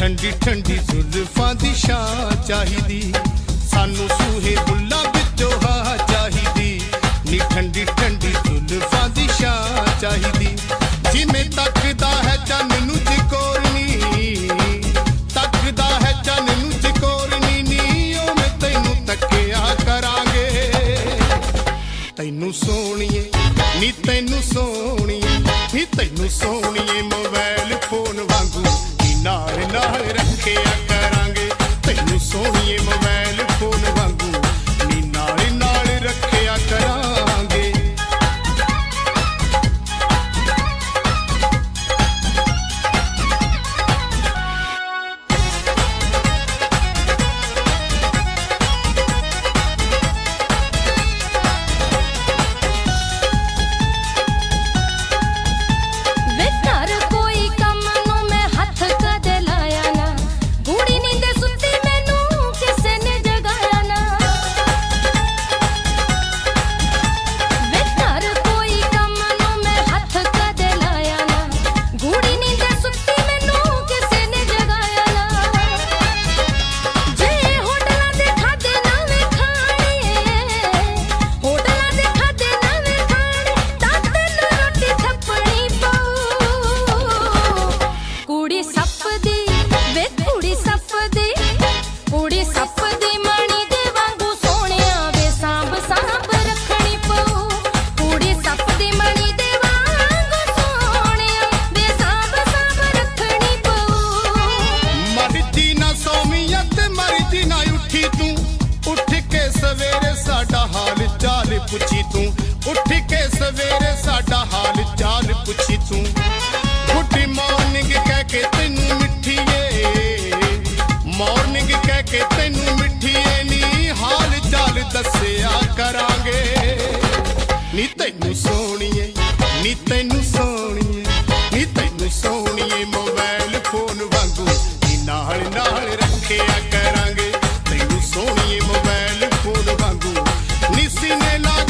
ਠੰਡੀ ਠੰਡੀ ਜ਼ੁਲਫਾਂ ਦੀ ਛਾਂ ਚਾਹੀਦੀ। ਸਾਨੂੰ ਸੂਹੇ ਬੁੱਲਾਂ ਵਿੱਚੋਂ ਹਾ ਚਾਹੀਦੀ। ਨੀ ਠੰਡੀ ਠੰਡੀ ਜ਼ੁਲਫਾਂ ਦੀ ਛਾਂ ਚਾਹੀਦੀ। ਜਿਵੇਂ ਤੱਕਦਾ ਹੈ ਚੰਨ ਨੂੰ ਚਿਕੋਰਨੀ। ਤੱਕਦਾ ਹੈ ਚੰਨ ਨੂੰ ਚਕੋਰਨੀ, ਨੀ ਉਵੇਂ ਤੈਨੂੰ ਤੱਕਿਆ ਕਰਾਂਗੇ। ਤੈਨੂੰ ਸੋਹਣੀਏ, ਨੀ ਤੈਨੂੰ ਸੋਹਣੀਏ, ਨੀ ਤੈਨੂੰ ਸੋਹਣੀਏ ਮੋ ਪੁੱਛੀ ਤੂੰ। ਉੱਠ ਕੇ ਸਵੇਰੇ ਸਾਡਾ ਹਾਲ ਚਾਲ ਪੁੱਛੀ ਤੂੰ। ਗੁੱਡ ਮਾਰਨਿੰਗ ਕਹਿ ਕੇ ਤੈਨੂੰ ਮਿੱਠੀਏ। ਮਾਰਨਿੰਗ ਕਹਿ ਕੇ ਤੈਨੂੰ ਮਿੱਠੀਏ। ਨੀ ਹਾਲ ਚਾਲ ਦੱਸਿਆ ਕਰਾਂਗੇ। ਨੀ ਤੈਨੂੰ ਸੋਹਣੀਏ, ਨੀ ਤੈਨੂੰ Martinella